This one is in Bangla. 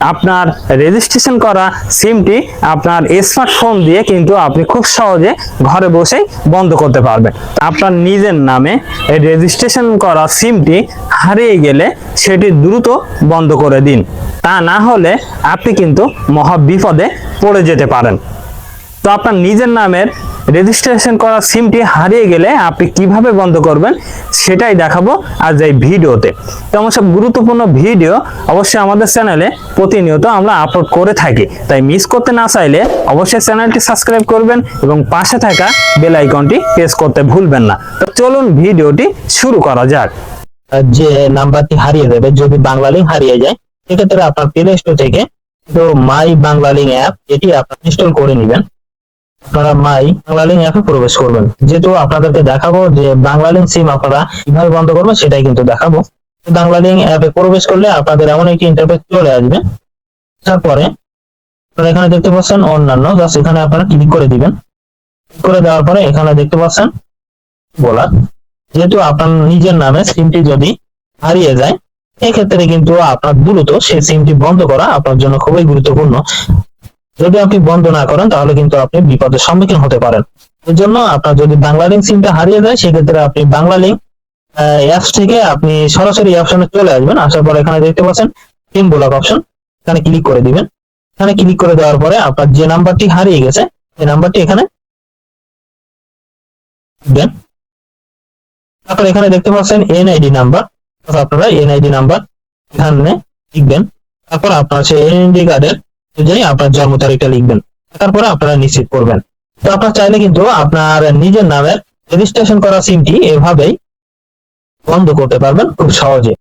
আপনার রেজিস্ট্রেশন করা সিমটি আপনার স্মার্টফোন দিয়ে কিন্তু আপনি খুব সহজে ঘরে বসেই বন্ধ করতে পারবেন। আপনার নিজের নামে রেজিস্ট্রেশন করা সিমটি হারিয়ে গেলে সেটি দ্রুত বন্ধ করে দিন। তা না হলে আপনি কিন্তু মহা বিপদে পড়ে যেতে পারেন। তো আপনার নিজের নামের রেজিস্ট্রেশন করা সিমটি হারিয়ে গেলে আপনি কীভাবে বন্ধ করবেন সেটাই দেখাবো আজ এই ভিডিওতে। তো আমার সব গুরুত্বপূর্ণ ভিডিও অবশ্যই আমাদের চ্যানেলে প্রতিনিয়ত আমরা আপলোড করে থাকি। তাই মিস করতে না চাইলে অবশ্যই চ্যানেলটি সাবস্ক্রাইব করবেন এবং পাশে থাকা বেল আইকনটি প্রেস করতে ভুলবেন না। তো চলুন ভিডিওটি শুরু করা যাক। যে নাম্বারটি হারিয়ে যাবে, যদি বাংলা লিঙ্ক হারিয়ে যায়, সেক্ষেত্রে আপনার প্লে স্টোর থেকে তো মাই বাংলা লিঙ্ক অ্যাপ এটি আপনার ইনস্টল করে নেবেন। আপনারা মাই বাংলা লিঙ্ক অ্যাপে প্রবেশ করবেন। যেহেতু আপনাদেরকে দেখাবো যে বাংলা লিঙ্ক সিম আপনারা কীভাবে বন্ধ করবেন, সেটাই কিন্তু দেখাবো। বাংলা লিঙ্ক অ্যাপে প্রবেশ করলে আপনাদের এমন একটি ইন্টারফেস চলে আসবে। তারপরে আপনারা এখানে দেখতে পাচ্ছেন অন্যান্য জাস্ট এখানে আপনারা ক্লিক করে দিবেন। ক্লিক করে দেওয়ার পরে এখানে দেখতে পাচ্ছেন বলা। যেহেতু আপনার নিজের নামে সিমটি যদি হারিয়ে যায়, এক্ষেত্রে কিন্তু আপনার দ্রুত সেই সিমটি বন্ধ করা আপনার জন্য খুবই গুরুত্বপূর্ণ। যদি আপনি বন্ধ না করেন, তাহলে কিন্তু আপনি বিপদের সম্মুখীন হতে পারেন। এর জন্য আপনার যদি বাংলা লিঙ্ক সিমটা হারিয়ে যায়, সেক্ষেত্রে আপনি বাংলা লিঙ্ক অ্যাপস থেকে আপনি সরাসরি অপশনে চলে আসবেন। আসার পর এখানে দেখতে পাচ্ছেন সিম ব্লক অপশন এখানে ক্লিক করে দিবেন। এখানে ক্লিক করে দেওয়ার পরে আপনার যে নাম্বারটি হারিয়ে গেছে, সেই নাম্বারটি এখানে দেন। তারপর এখানে দেখতে পাচ্ছেন এনআইডি নাম্বার আপনারা এনআইডি নাম্বার এখানে লিখবেন। তারপর আপনার সেই এনআইডি কার্ডের অনুযায়ী আপনার জন্ম তারিখটা লিখবেন। তারপরে আপনারা নিশ্চিত করবেন। তো আপনার চাইলে কিন্তু আপনার নিজের নামের রেজিস্ট্রেশন করা সিমটি এভাবেই বন্ধ করতে পারবেন খুব সহজে।